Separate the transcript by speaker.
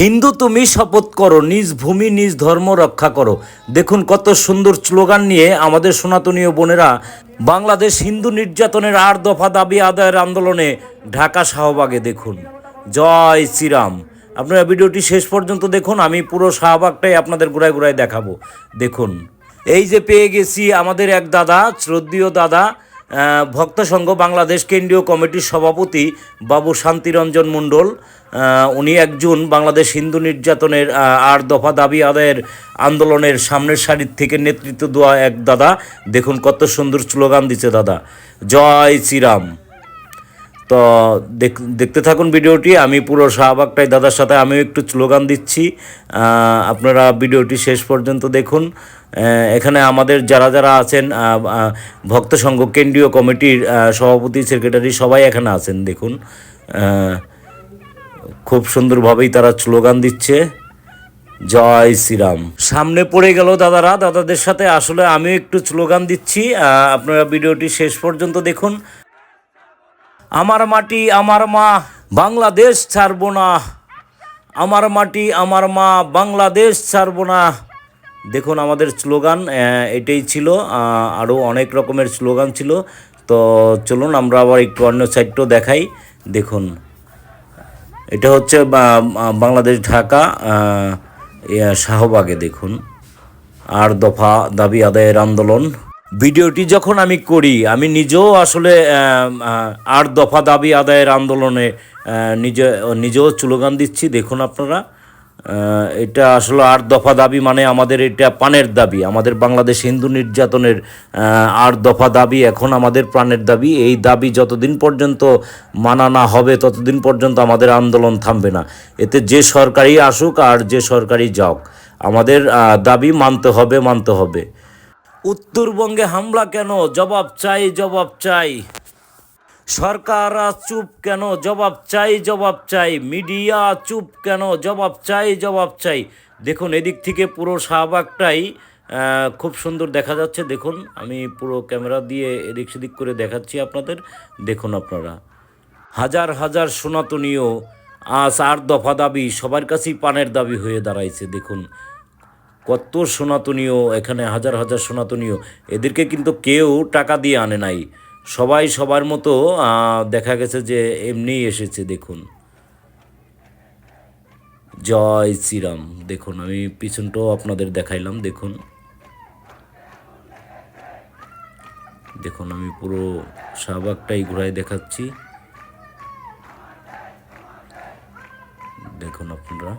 Speaker 1: হিন্দু তুমি শপথ করো, নিজ ভূমি, নিজ ধর্ম রক্ষা করো। দেখুন কত সুন্দর স্লোগান নিয়ে আমাদের সনাতনীয় বোনেরা বাংলাদেশ হিন্দু নির্যাতনের আর দফা দাবি আদায়ের আন্দোলনে ঢাকা শাহবাগে দেখুন। জয় শ্রীরাম। আপনারা ভিডিওটি শেষ পর্যন্ত দেখুন, আমি পুরো শাহবাগটাই আপনাদের ঘুরায় ঘুরায় দেখাবো। দেখুন, এই যে পেয়ে গেছি আমাদের এক দাদা, শ্রদ্ধীয় দাদা ভক্ত সংঘ বাংলাদেশ কেন্দ্রীয় কমিটির সভাপতি বাবু শান্তিরঞ্জন মণ্ডল উনি একজন বাংলাদেশ হিন্দু নির্যাতনের আর দফা দাবি আদায়ের আন্দোলনের সামনের সারির থেকে নেতৃত্ব দেওয়া এক দাদা। দেখুন কত সুন্দর স্লোগান দিচ্ছে দাদা। জয় শ্রীরাম। তো দেখ- দেখতে থাকুন ভিডিওটি, আমি পুরো শাহবাগটাই দাদার সাথে আমিও একটু স্লোগান দিচ্ছি। আপনারা ভিডিওটি শেষ পর্যন্ত দেখুন। এখানে আমাদের যারা যারা আছেন ভক্ত সংঘ, কেন্দ্রীয় কমিটির সভাপতি, সেক্রেটারি, সবাই এখানে আছেন, দেখুন। খুব সুন্দরভাবেই তারা স্লোগান দিচ্ছে, জয় শ্রীরাম। সামনে পড়ে গেল দাদারা, দাদাদের সাথে আসলে আমিও একটু স্লোগান দিচ্ছি আপনারা ভিডিওটি শেষ পর্যন্ত দেখুন। আমার মাটি আমার মা, বাংলাদেশ ছাড়বো না। আমার মাটি আমার মা, বাংলাদেশ ছাড়বো না। দেখুন আমাদের স্লোগান এটাই ছিল আরও অনেক রকমের স্লোগান ছিল। তো চলুন আমরা আবার একটু অন্য সাইডটাও দেখাই। দেখুন এটা হচ্ছে বাংলাদেশ ঢাকা শাহবাগে দেখুন। আর দফা দাবি আদায়ের আন্দোলন। ভিডিওটি যখন আমি করি আমি নিজেও আসলে আহ, দফা দাবি আদায়ের আন্দোলনে নিজে নিজেও স্লোগান দিচ্ছি। দেখুন আপনারা এটা আসলে আর দফা দাবি মানে আমাদের এটা পানের দাবি। আমাদের বাংলাদেশ হিন্দু নির্যাতনের আর দফা দাবি এখন আমাদের প্রাণের দাবি। এই দাবি যতদিন পর্যন্ত মানা না হবে, ততদিন পর্যন্ত আমাদের আন্দোলন থামবে না। এতে যে সরকারি আসুক আর যে সরকারি যাওক, আমাদের দাবি মানতে হবে মানতে হবে। উত্তরবঙ্গে হামলা কেন? জবাব চাই জবাব চাই। সরকার চুপ কেন? জবাব চাই জবাব চাই। মিডিয়া চুপ কেন? জবাব চাই জবাব চাই। দেখুন, এদিক থেকে পুরো শাহবাগটাই খুব সুন্দর দেখা যাচ্ছে। দেখুন, আমি পুরো ক্যামেরা দিয়ে এদিক সেদিক করে দেখাচ্ছি আপনাদের। দেখুন আপনারা। হাজার হাজার সনাতনীয় আজ আর দফা দাবি, সবার কাছেই পানের দাবি হয়ে দাঁড়াইছে। দেখুন, কত সনাতনীয় এখানে হাজার হাজার সনাতনীয় এদেরকে কিন্তু কেউ টাকা দিয়ে আনে নাই। সবাই সবার মতো দেখা গেছে যে এমনিই এসেছে, দেখুন। জয় শ্রীরাম, দেখুন, আমি পিছনটাও আপনাদের দেখাইলাম, দেখুন। দেখুন, আমি পুরো শাহবাগটাই ঘুরাই দেখাচ্ছি। দেখুন আপনারা।